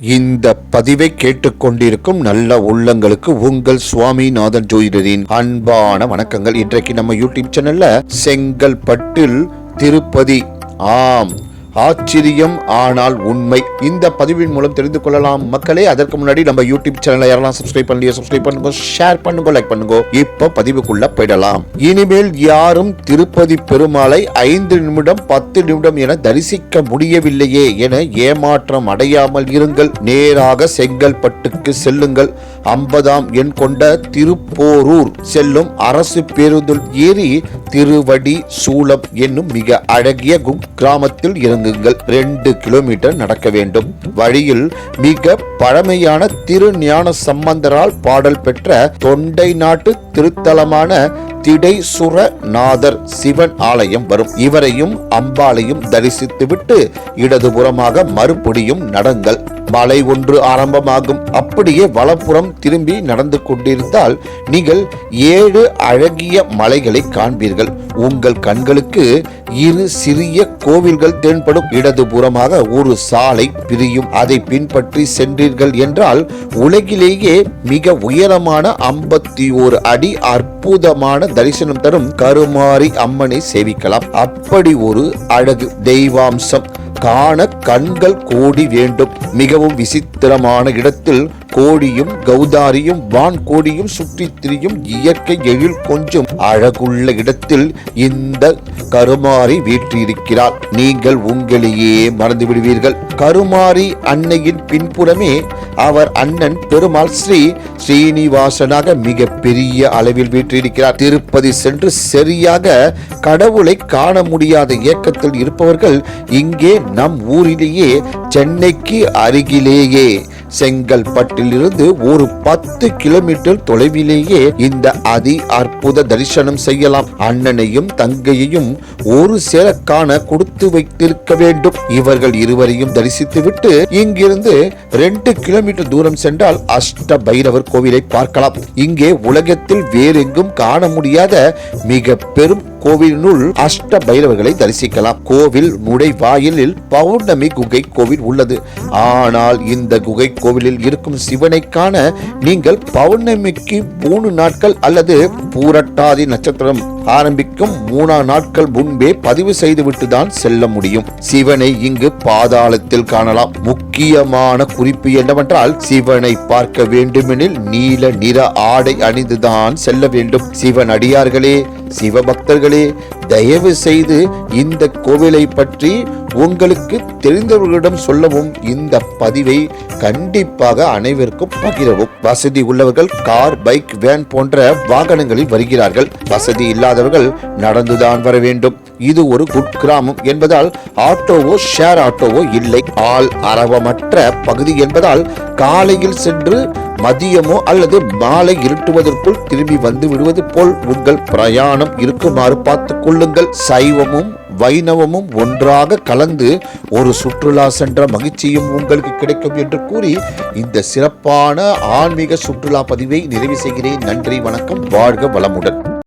இந்த பதிவை கேட்டுக்கொண்டிருக்கும் நல்ல உள்ளங்களுக்கு உங்கள் சுவாமிநாதன் ஜோதிடரின் அன்பான வணக்கங்கள். இன்றைக்கு நம்ம யூடியூப் சேனல்ல செங்கல்பட்டில் திருப்பதி. ஆம். ஆச்சரியம். ஆனால் உண்மை. இந்த பதிவின் மூலம் தெரிந்து கொள்ளலாம். மக்களே அதற்கு முன்னாடி நம்ம யூடியூப் சேனலை யாரெல்லாம் சப்ஸ்கிரைப் பண்ணலையோ சப்ஸ்கிரைப் பண்ணுங்க ஷேர் பண்ணுங்க லைக் பண்ணுங்க இப்போ பதிவுக்குள்ள போயிடலாம். இனிமேல் யாரும் திருப்பதி பெருமாளை ஐந்து நிமிடம் பத்து நிமிடம் என தரிசிக்க முடியவில்லையே என ஏமாற்றம் அடையாமல் இருங்கள். நேராக செங்கல்பட்டுக்கு செல்லுங்கள். ஐம்பதாம் எண் கொண்ட திருப்போரூர் செல்லும் அரசு பேருந்தில் ஏறி திருவடி சூளம் என்னும் மிக அழகிய கிராமத்தில் இறங்குங்கள் ரெண்டு கிலோமீட்டர் நடக்க வேண்டும். வழியில் மிக பழமையான திருஞான சம்பந்தரால் பாடல் பெற்ற தொண்டை நாட்டு திருத்தலமான திடைசுரநாதர் சிவன் ஆலயம் வரும். இவரையும் அம்பாளையும் தரிசித்துவிட்டு இடதுபுறமாக மறுபடியும் நடங்கள். மலை ஒன்று ஆரம்பமாகும். அப்படியே வலப்புறம் திரும்பி நடந்து கொண்டிருந்தால் நீங்கள் ஏழு அழகிய மலைகளை காண்பீர்கள். உங்கள் கண்களுக்கு இரு சிறிய கோவில்கள் தென்படும். இடதுபுறமாக ஒரு சாலை பிரியும். அதை பின்பற்றி சென்றீர்கள் என்றால் உலகிலேயே மிக உயரமான ஐம்பத்தி ஓரு அடி அற்புதமான தரிசனம் தரும் கருமாரி அம்மனை சேவிக்கலாம். அப்படி ஒரு அழகு தெய்வாம்சம். காண கண்கள் கோடி வேண்டும். மிகவும் விசித்திரமான இடத்தில் கோடியும் கௌதாரியும் வான் கோடியும் சுற்றித் திரியும் இயற்கை எழில் கொஞ்சம் அழகுள்ள இடத்தில் இந்த கருமாரி வீற்றிருக்கிறார் நீங்கள் உங்களையே மறந்து விடுவீர்கள் கருமாரி அன்னையின் பின்புறமே அவர் அண்ணன் பெருமாள் ஸ்ரீ ஸ்ரீனிவாசனாக மிக பெரிய அளவில் வீற்றிருக்கிறார். திருப்பதி சென்று சரியாக கடவுளை காண முடியாத இயக்கத்தில் இருப்பவர்கள் இங்கே நம் ஊரிலேயே சென்னைக்கு அருகிலேயே செங்கல்பட்டிலிருந்து ஒரு பத்து கிலோமீட்டர் தொலைவிலேயே இந்த அதி அற்புத தரிசனம் செய்யலாம். அண்ணனையும் தங்கையையும் ஒரு சேர காண கொடுத்து வைத்திருக்க வேண்டும். இவர்கள் இருவரையும் தரிசித்துவிட்டு இங்கிருந்து ரெண்டு கிலோமீட்டர் தூரம் சென்றால் அஷ்ட பைரவர் கோவிலை பார்க்கலாம். இங்கே உலகத்தில் வேறெங்கும் காண முடியாத மிக பெரும் கோவிலினுள் அஷ்ட பைரவர்களை தரிசிக்கலாம். கோவில் நுழைவாயிலில் பௌர்ணமி குகை கோவில் உள்ளது. ஆனால் இந்த குகை கோவிலில் இருக்கும் சிவனை காண நீங்கள் பௌர்ணமிக்கு மூணு நாட்கள் அல்லது பூரட்டாதி நட்சத்திரம். ஆரம்பிக்கும் மூணா நாட்கள் முன்பே பதிவு செய்துவிட்டு தான் செல்ல முடியும். சிவனை இங்கு பாதாளத்தில் காணலாம். முக்கியமான குறிப்பு என்னவென்றால் சிவனை பார்க்க வேண்டுமெனில் நீல நிற ஆடை அணிந்துதான் செல்ல வேண்டும். சிவன் அடியார்களே சிவபக்தர்களே தயவு செய்து இந்த கோவிலை பற்றி உங்களுக்கு தெரிந்தவர்களிடம் சொல்லவும். இந்த பதிவை கண்டிப்பாக அனைவருக்கும் பகிரவும். வசதி உள்ளவர்கள் கார் பைக் வேன் போன்ற வாகனங்களில் வருகிறார்கள். வசதி இல்லாத இல்லாதவர்கள் நடந்துதான் வர வேண்டும். இது ஒரு குட்கிராமம் என்பதால் ஆட்டோவோ ஷேர் ஆட்டோவோ இல்லை. ஆள் அரவமற்ற பகுதி என்பதால் காலையில் சென்று மதியமோ அல்லது மாலை இருட்டுவதற்குள் திரும்பி வந்து விடுவது போல் உங்கள் பிரயாணம் இருக்குமாறு பார்த்துக் கொள்ளுங்கள். சைவமும் வைணவமும் ஒன்றாக கலந்து ஒரு சுற்றுலா சென்ற மகிழ்ச்சியும் உங்களுக்கு கிடைக்கும் என்று கூறி இந்த சிறப்பான ஆன்மீக சுற்றுலா பதிவை நிறைவு செய்கிறேன். நன்றி வணக்கம் வாழ்க வளமுடன்.